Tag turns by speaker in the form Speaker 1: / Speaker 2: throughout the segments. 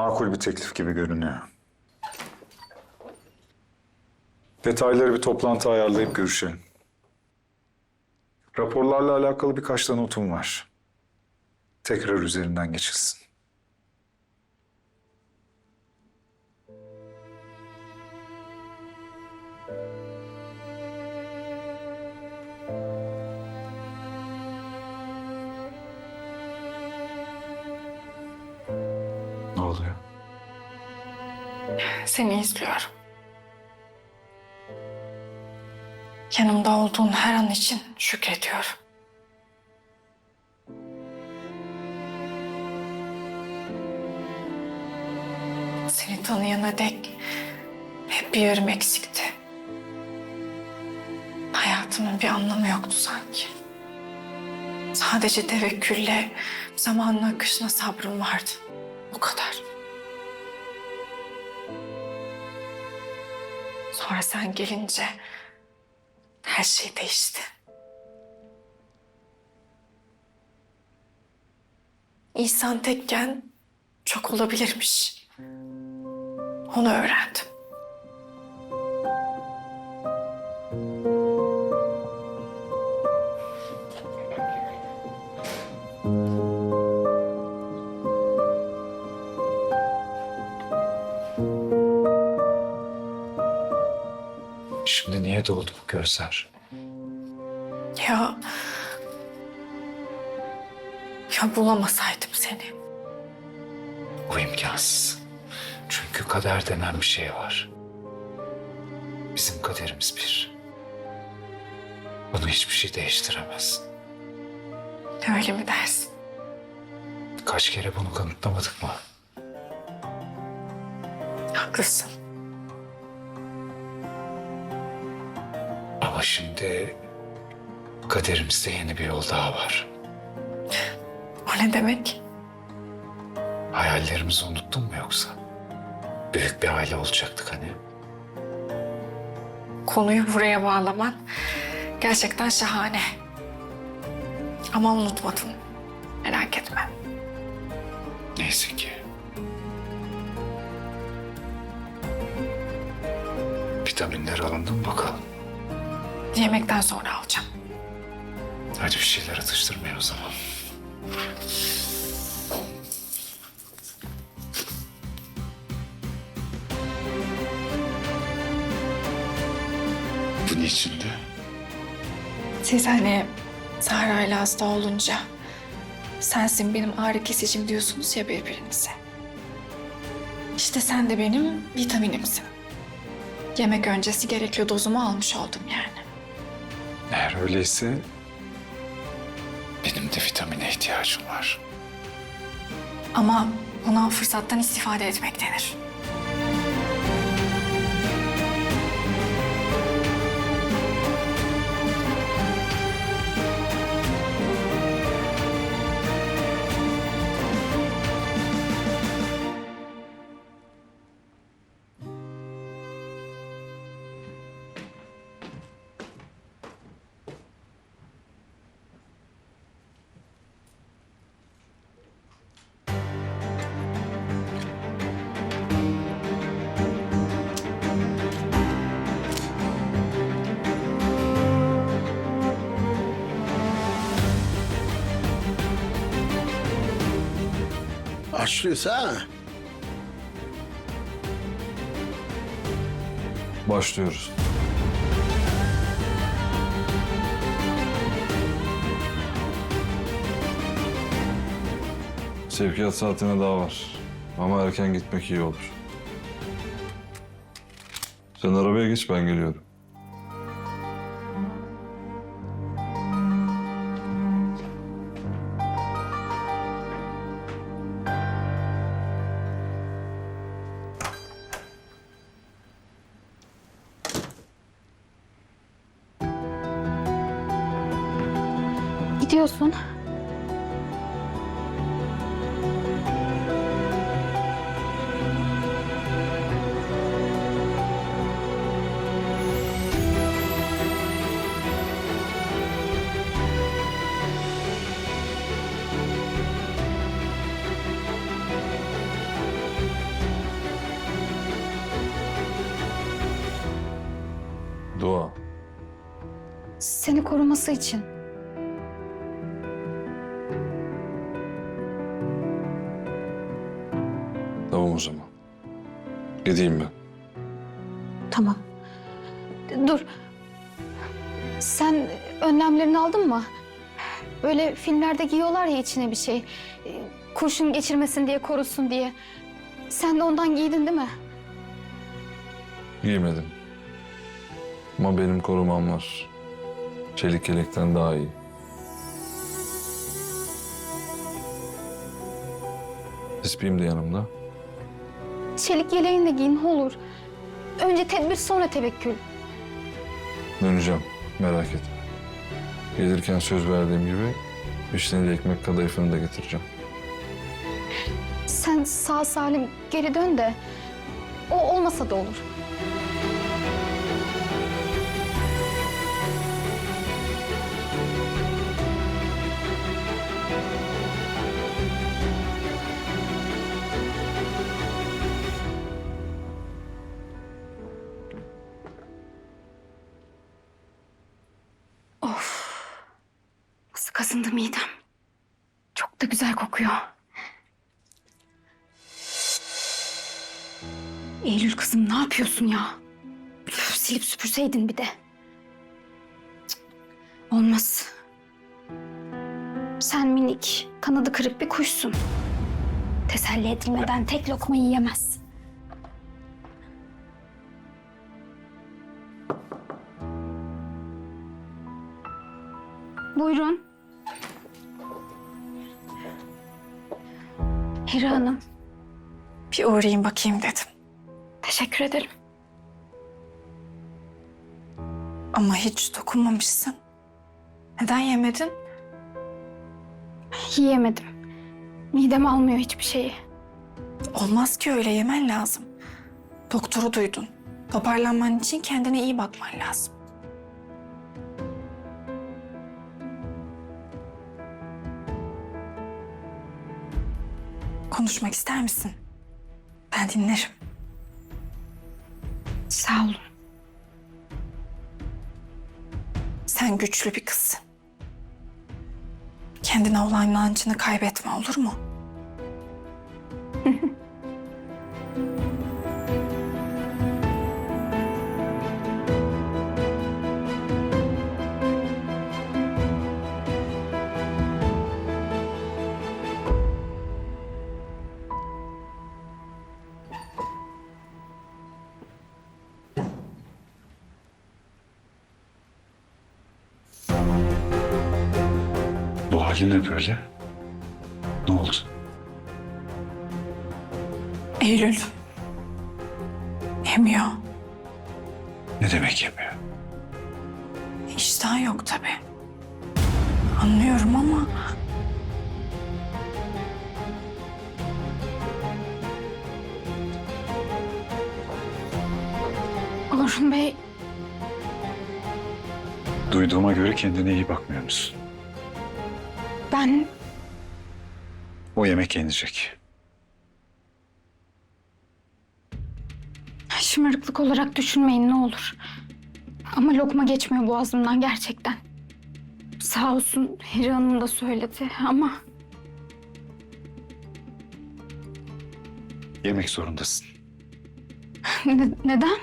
Speaker 1: Makul bir teklif gibi görünüyor. Detayları bir toplantı ayarlayıp görüşelim. Raporlarla alakalı birkaç da notum var. Tekrar üzerinden geçilsin.
Speaker 2: Seni izliyorum. Yanımda olduğun her an için şükrediyorum. Seni tanıyana dek hep bir yarım eksikti. Hayatımın bir anlamı yoktu sanki. Sadece tevekkülle zamanın akışına sabrım vardı. O kadar. Sonra sen gelince her şey değişti. İnsan tekken çok olabilirmiş. Onu öğrendim.
Speaker 1: Niye doldu bu gözler?
Speaker 2: Ya... Ya bulamasaydım seni.
Speaker 3: Bu imkansız. Çünkü kader denen bir şey var. Bizim kaderimiz bir. Bunu hiçbir şey değiştiremez.
Speaker 2: Öyle mi dersin?
Speaker 3: Kaç kere bunu kanıtlamadık mı?
Speaker 2: Haklısın.
Speaker 3: Ama şimdi kaderimizde yeni bir yol daha var.
Speaker 2: O ne demek?
Speaker 3: Hayallerimizi unuttun mu yoksa? Büyük bir aile olacaktık hani.
Speaker 2: Konuyu buraya bağlaman gerçekten şahane. Ama unutmadım. Merak etme.
Speaker 3: Neyse ki. Vitaminler alındı mı bakalım?
Speaker 2: Yemekten sonra alacağım.
Speaker 3: Hadi bir şeyler atıştırmaya o zaman. Bu niçindi?
Speaker 2: Siz hani Sahra ile hasta olunca sensin benim ağrı kesicim diyorsunuz ya birbirinize. İşte sen de benim vitaminimsin. Yemek öncesi gerekli dozumu almış oldum yani.
Speaker 1: Eğer öyleyse
Speaker 3: Benim de vitamine ihtiyacım var.
Speaker 2: Ama buna fırsattan istifade etmek denir.
Speaker 4: Başlıyoruz ha.
Speaker 5: Başlıyoruz. Sevkiyat saatine daha var. Ama erken gitmek iyi olur. Sen arabaya geç ben geliyorum.
Speaker 6: gidiyorsun?
Speaker 5: Dua.
Speaker 6: Seni koruması için.
Speaker 5: Gideyim ben.
Speaker 6: Tamam. Dur. Sen önlemlerini aldın mı? Böyle filmlerde giyiyorlar ya içine bir şey. Kurşun geçirmesin diye, korusun diye. Sen de ondan giydin değil mi?
Speaker 5: Giymedim. Ama benim korumam var. Çelik yelekten daha iyi. Tespihim de yanımda.
Speaker 6: Çelik yeleğini de giyin ne olur. Önce tedbir sonra tevekkül.
Speaker 5: Döneceğim. Merak etme. Gelirken söz verdiğim gibi vişneli ekmek kadayıfını da getireceğim.
Speaker 6: Sen sağ salim geri dön de o olmasa da olur. Kazındı midem. Çok da güzel kokuyor. Eylül kızım ne yapıyorsun ya? Üf, silip süpürseydin bir de. Cık, Olmaz. Sen minik, kanadı kırık bir kuşsun. Teselli edilmeden tek lokma yiyemez. Buyurun. Hira Hanım,
Speaker 2: Bir uğrayayım bakayım dedim.
Speaker 6: teşekkür ederim.
Speaker 2: Ama hiç dokunmamışsın. Neden yemedin?
Speaker 6: Yiyemedim. Midem almıyor hiçbir şeyi.
Speaker 2: Olmaz ki öyle yemen lazım. Doktoru duydun. Toparlanman için kendine iyi bakman lazım. Konuşmak ister misin? Ben dinlerim.
Speaker 6: Sağ olun.
Speaker 2: Sen güçlü bir kızsın. Kendine olan inancını kaybetme olur mu?
Speaker 3: halin ne böyle? Ne oldu?
Speaker 2: Eylül. Yemiyor.
Speaker 3: Ne demek yemiyor?
Speaker 2: İştah yok tabii. Anlıyorum ama
Speaker 6: Orhun Bey,
Speaker 3: Duyduğuma göre kendine iyi bakmıyor musun?
Speaker 6: Ben
Speaker 3: O yemek yenecek.
Speaker 6: şımarıklık olarak düşünmeyin ne olur. Ama lokma geçmiyor boğazımdan gerçekten. Sağ olsun Hira Hanım da söyledi ama
Speaker 3: Yemek zorundasın.
Speaker 6: ne- neden?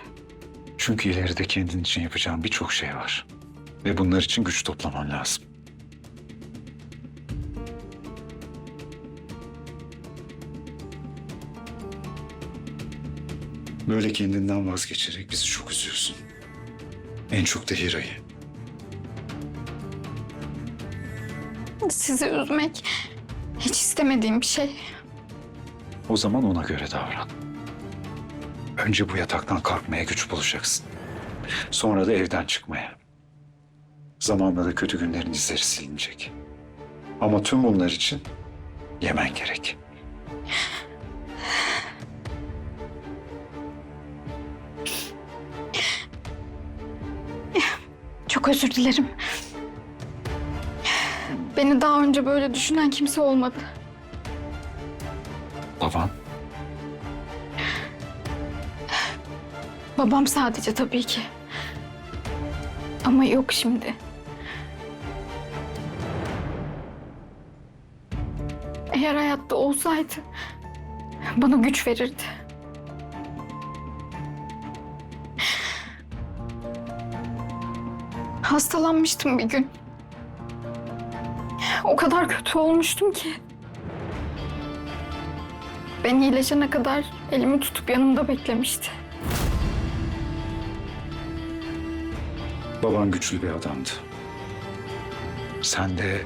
Speaker 3: Çünkü ileride kendin için yapacağın birçok şey var. Ve bunlar için güç toplaman lazım. Böyle kendinden vazgeçerek bizi çok üzüyorsun. En çok da Hira'yı.
Speaker 6: Sizi üzmek hiç istemediğim bir şey.
Speaker 3: O zaman ona göre davran. Önce bu yataktan kalkmaya güç bulacaksın. Sonra da evden çıkmaya. Zamanla da kötü günlerin izleri silinecek. Ama tüm bunlar için yemen gerek.
Speaker 6: Çok özür dilerim. Beni daha önce böyle düşünen kimse olmadı.
Speaker 3: Baban
Speaker 6: Babam sadece tabii ki. Ama yok şimdi. Eğer hayatta olsaydı bana güç verirdi. Hastalanmıştım bir gün. O kadar kötü olmuştum ki. Ben iyileşene kadar elimi tutup yanımda beklemişti.
Speaker 7: Baban güçlü bir adamdı. Sen de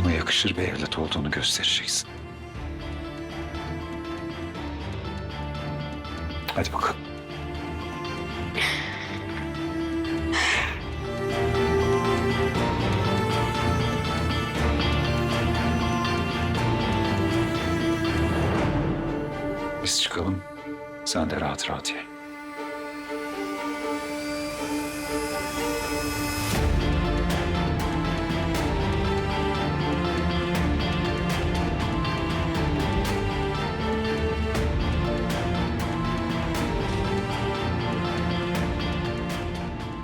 Speaker 7: ona yakışır bir evlat olduğunu göstereceksin. Hadi bakalım. Biz çıkalım. Sen de rahat rahat ye.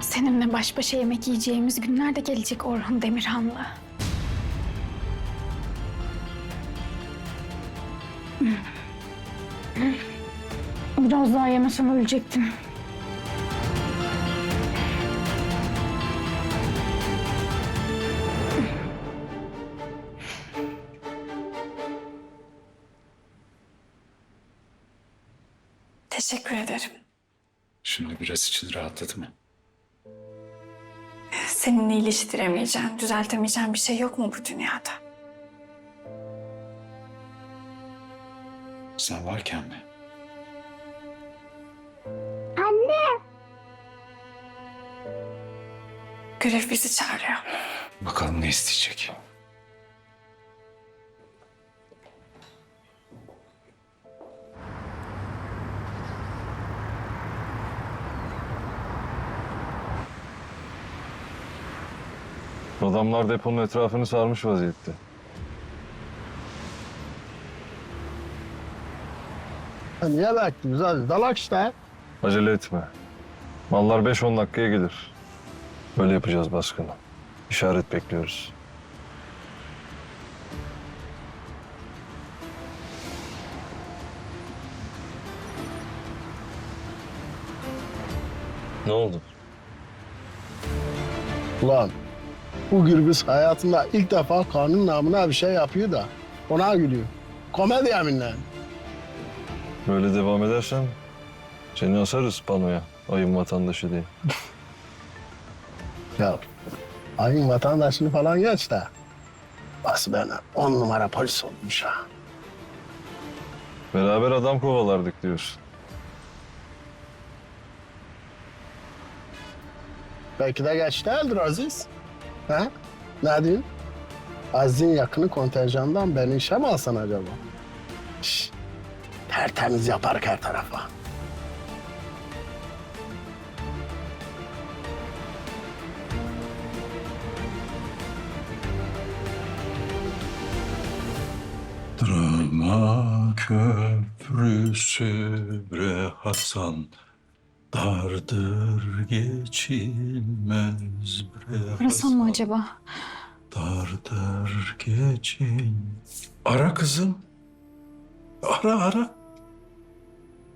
Speaker 6: Seninle baş başa yemek yiyeceğimiz günler de gelecek Orhan Demirhan'la. Biraz daha yemesem ölecektim.
Speaker 2: Teşekkür ederim.
Speaker 7: Şimdi biraz için rahatladı mı?
Speaker 2: Seninle iliştiremeyeceğim, düzeltemeyeceğim bir şey yok mu bu dünyada?
Speaker 7: Sen varken mi?
Speaker 2: Görev bizi çağırıyor.
Speaker 7: Bakalım ne isteyecek.
Speaker 5: Adamlar deponun etrafını sarmış vaziyette.
Speaker 4: Ha, niye bekliyoruz hadi dalak işte.
Speaker 5: Acele etme. Mallar 5-10 dakikaya gelir. Böyle yapacağız baskını. İşaret bekliyoruz. Ne oldu?
Speaker 4: Ulan bu gürbüz hayatında ilk defa kanun namına bir şey yapıyor da ona gülüyor. Komedi yeminle.
Speaker 5: Böyle devam edersen seni asarız panoya. Ayın vatandaşı diye.
Speaker 4: Ya ayın vatandaşını falan geç de. Bas bana on numara polis olmuş ha.
Speaker 5: Beraber adam kovalardık diyorsun.
Speaker 4: Belki de geç değildir Aziz. Ha? Ne diyorsun? Aziz'in yakını kontenjandan beni işe mi alsan acaba? Şş, tertemiz yapar her tarafa.
Speaker 7: Drama köprüsü bre Hasan Dardır geçilmez bre
Speaker 6: Arasam mı acaba?
Speaker 7: Dardır geçin. Ara kızım. Ara ara.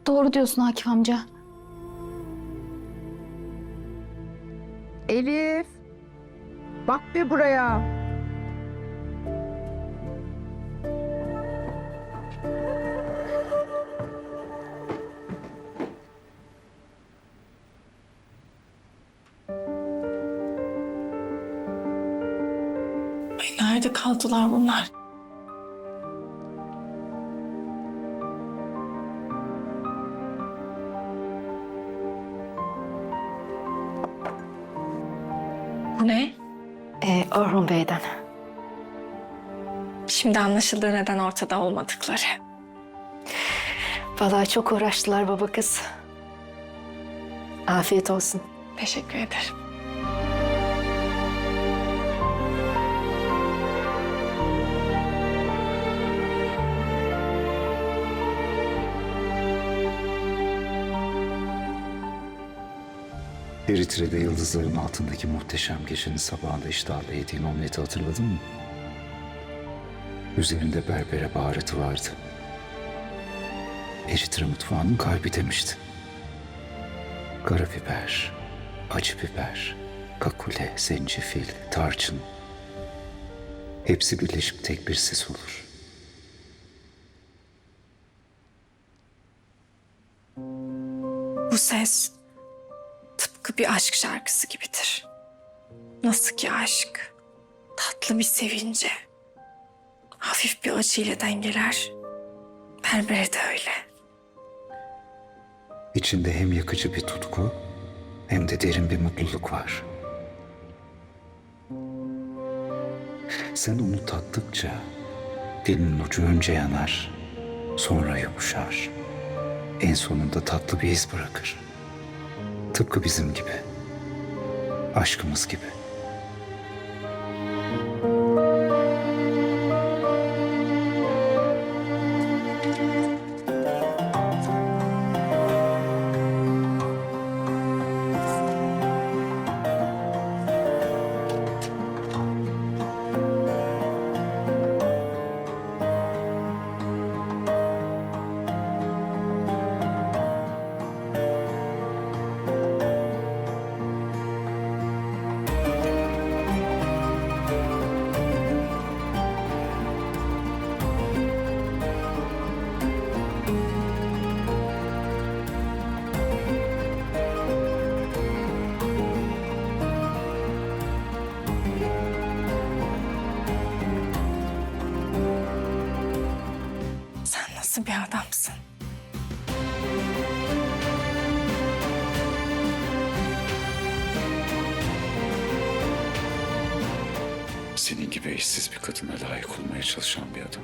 Speaker 6: Doğru diyorsun Akif amca.
Speaker 8: Elif. Bak bir buraya.
Speaker 2: Nerede kaldılar bunlar? Bu ne?
Speaker 6: Ee, Orhan Bey'den.
Speaker 2: Şimdi anlaşıldı neden ortada olmadıkları.
Speaker 9: Vallahi çok uğraştılar baba kız. Afiyet olsun.
Speaker 2: Teşekkür ederim.
Speaker 3: Eritre'de yıldızların altındaki muhteşem gecenin sabahında iştahla yediğin omleti hatırladın mı? Üzerinde berbere baharatı vardı. Eritre mutfağının kalbi demişti. Karabiber, acı biber, kakule, zencefil, tarçın. Hepsi birleşip tek bir ses olur.
Speaker 2: Bu ses bir aşk şarkısı gibidir. Nasıl ki aşk tatlı bir sevince, hafif bir acıyla dengeler. Berbere de öyle.
Speaker 3: İçinde hem yakıcı bir tutku hem de derin bir mutluluk var. Sen onu tattıkça dilinin ucu önce yanar, sonra yumuşar. En sonunda tatlı bir iz bırakır. Tıpkı bizim gibi. Aşkımız gibi.
Speaker 10: Olmaya çalışan bir adam.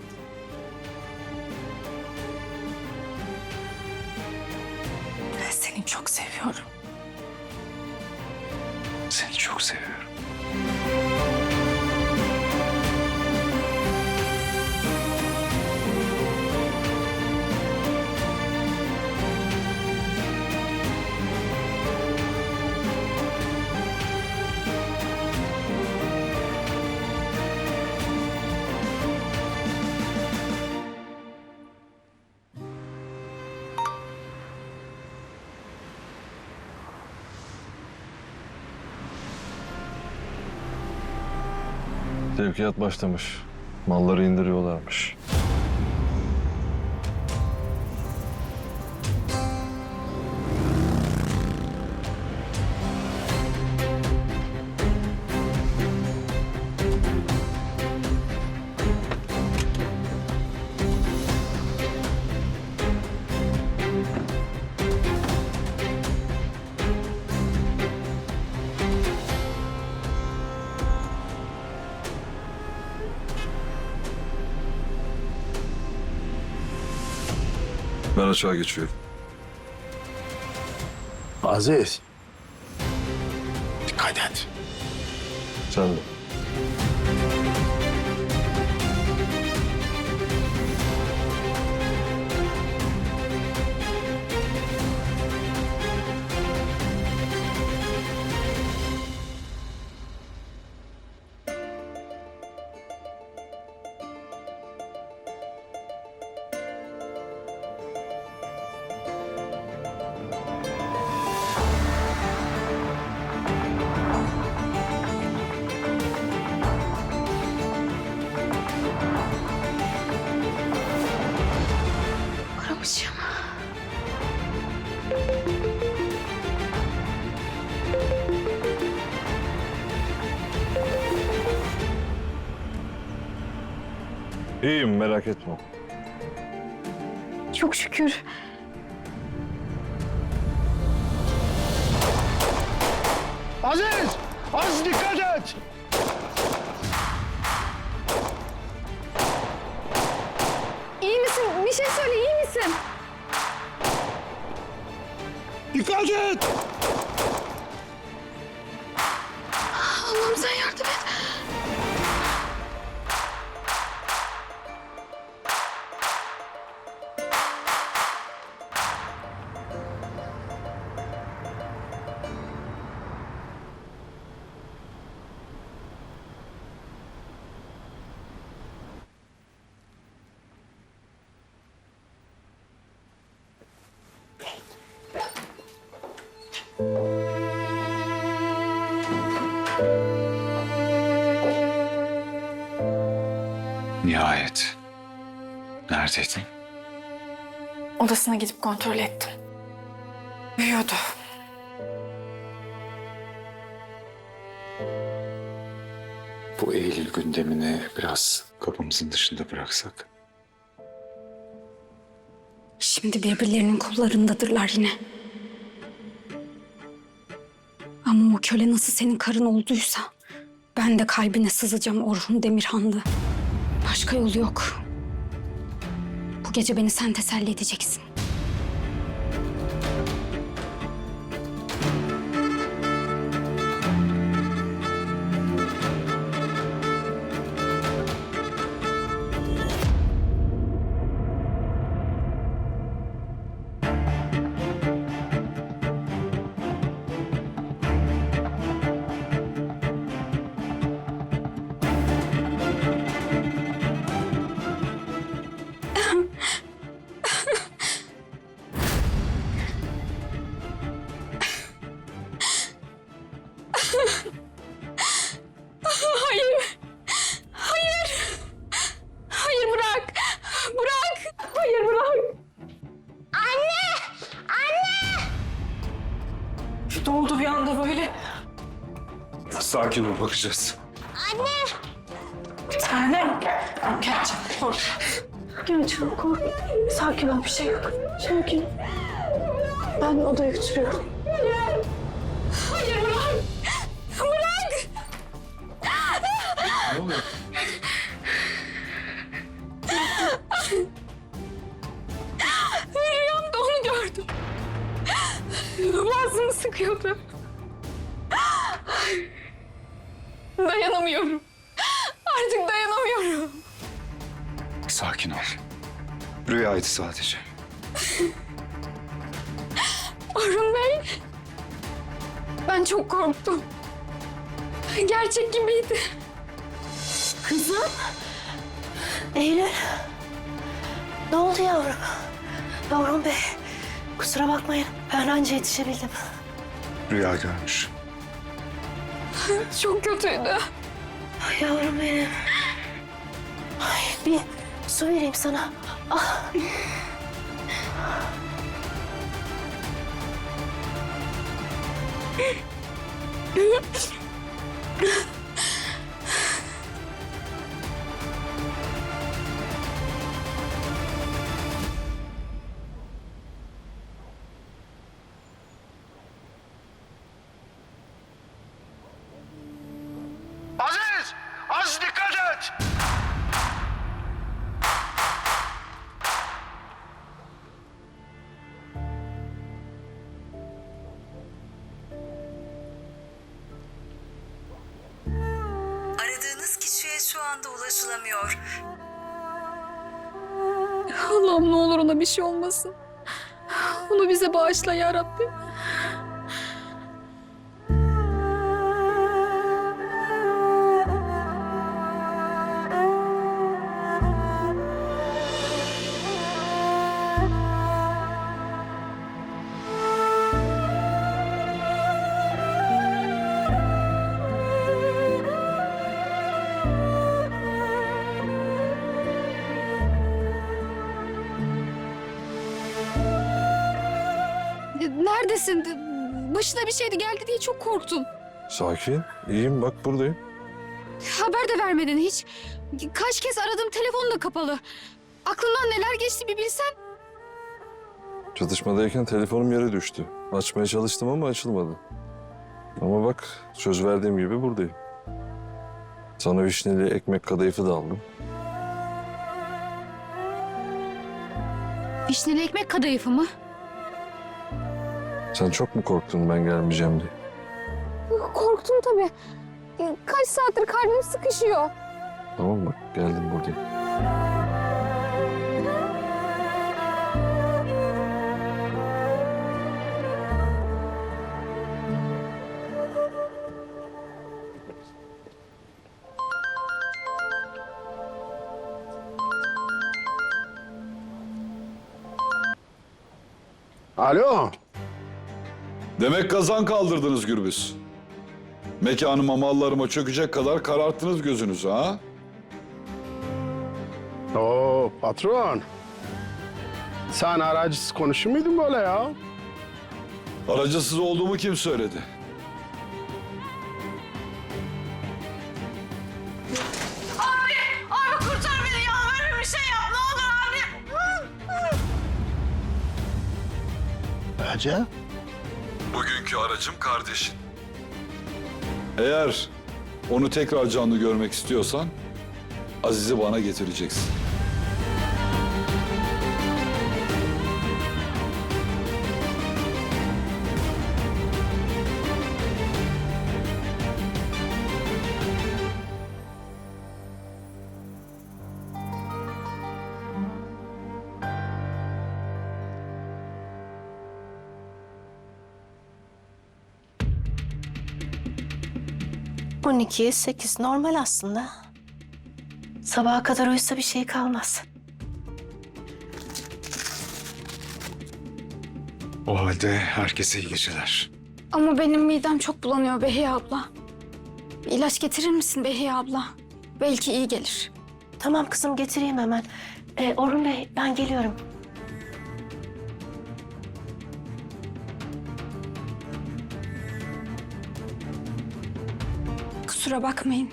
Speaker 2: Ben seni çok seviyorum.
Speaker 10: Seni çok seviyorum.
Speaker 5: Sevkiyat başlamış. Malları indiriyorlarmış. Ben açığa geçiyorum.
Speaker 4: Aziz. Dikkat et.
Speaker 5: Sen de. İyiyim merak etme.
Speaker 6: Çok şükür.
Speaker 4: Aziz! Aziz dikkat et!
Speaker 3: Nihayet. Neredeydin?
Speaker 2: Odasına gidip kontrol ettim. Uyuyordu.
Speaker 3: Bu Eylül gündemini biraz kapımızın dışında bıraksak.
Speaker 6: Şimdi birbirlerinin kullarındadırlar yine. Köle nasıl senin karın olduysa... ...ben de kalbine sızacağım Orhun Demirhanlı. Başka yolu yok. Bu gece beni sen teselli edeceksin.
Speaker 3: Bakacağız.
Speaker 2: Bir tanem. Gel canım korkma. Gel canım korkma. Sakin ol bir şey yok. Sakin. Ben odaya götürüyorum.
Speaker 6: Hayır bırak. Bırak. Rüyamda Dayanamıyorum. Artık dayanamıyorum.
Speaker 3: Sakin ol. Rüyaydı sadece.
Speaker 6: Orhun Bey. Ben çok korktum. Gerçek gibiydi.
Speaker 11: Kızım. Eylül. Ne oldu yavrum? Yavrum Bey. Kusura bakmayın. Ben anca yetişebildim.
Speaker 3: Rüya görmüş.
Speaker 6: Çok kötüydü.
Speaker 11: Ay yavrum benim. Ay, bir su vereyim sana. Ah.
Speaker 6: Bir şey olmasın. Onu bize bağışla ya Rabbim. Şeydi geldi diye çok korktum.
Speaker 5: Sakin. İyiyim bak buradayım.
Speaker 6: Haber de vermedin hiç. Kaç kez aradım telefon da kapalı. Aklından neler geçti bir bilsen.
Speaker 5: Çatışmadayken telefonum yere düştü. Açmaya çalıştım ama açılmadı. Ama bak söz verdiğim gibi buradayım. Sana vişneli ekmek kadayıfı da aldım.
Speaker 6: Vişneli ekmek kadayıfı mı?
Speaker 5: Sen çok mu korktun ben gelmeyeceğim diye?
Speaker 6: Korktum tabii. Kaç saattir kalbim sıkışıyor.
Speaker 5: Tamam bak geldim buradayım.
Speaker 4: Alo.
Speaker 12: Demek kazan kaldırdınız Gürbüz. Mekanıma mallarıma çökecek kadar kararttınız gözünüzü ha?
Speaker 4: Oo patron. Sen aracısız konuşur muydun böyle ya?
Speaker 12: Aracısız olduğumu kim söyledi?
Speaker 11: Abi kurtar beni yalvarırım bir şey yap ne olur abi.
Speaker 4: Ece.
Speaker 12: Bugünkü aracım kardeşin. Eğer onu tekrar canlı görmek istiyorsan Aziz'i bana getireceksin.
Speaker 11: On ikiye sekiz normal aslında. Sabaha kadar uyusa bir şey kalmaz.
Speaker 3: O halde herkese iyi geceler.
Speaker 6: Ama benim midem çok bulanıyor Behiye abla. Bir ilaç getirir misin Behiye abla? Belki iyi gelir.
Speaker 11: Tamam kızım getireyim hemen. Ee, Orhun Bey ben geliyorum.
Speaker 6: Kusura bakmayın.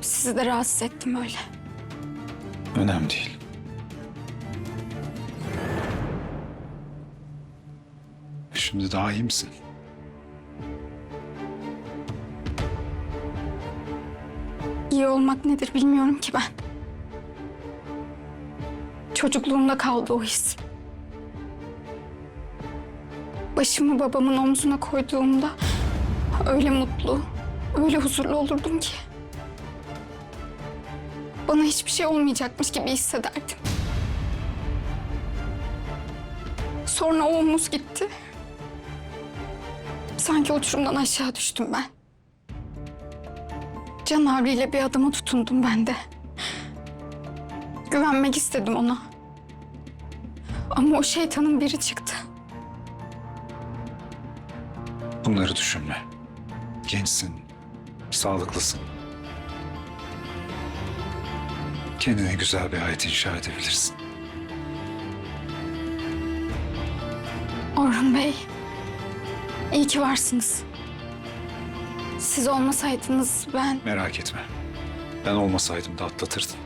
Speaker 6: Sizi de rahatsız ettim öyle.
Speaker 3: Önemli değil. Şimdi daha iyi misin?
Speaker 6: İyi olmak nedir bilmiyorum ki ben. Çocukluğumda kaldı o his. Başımı babamın omzuna koyduğumda öyle mutlu, öyle huzurlu olurdum ki. Bana hiçbir şey olmayacakmış gibi hissederdim. Sonra o omuz gitti. Sanki uçurumdan aşağı düştüm ben. Can havliyle bir adama tutundum ben de. Güvenmek istedim ona. Ama o şeytanın biri çıktı.
Speaker 3: Bunları düşünme. Gençsin, sağlıklısın. Kendine güzel bir hayat inşa edebilirsin.
Speaker 6: Orhun Bey, iyi ki varsınız. Siz olmasaydınız ben...
Speaker 3: Merak etme. Ben olmasaydım da atlatırdın.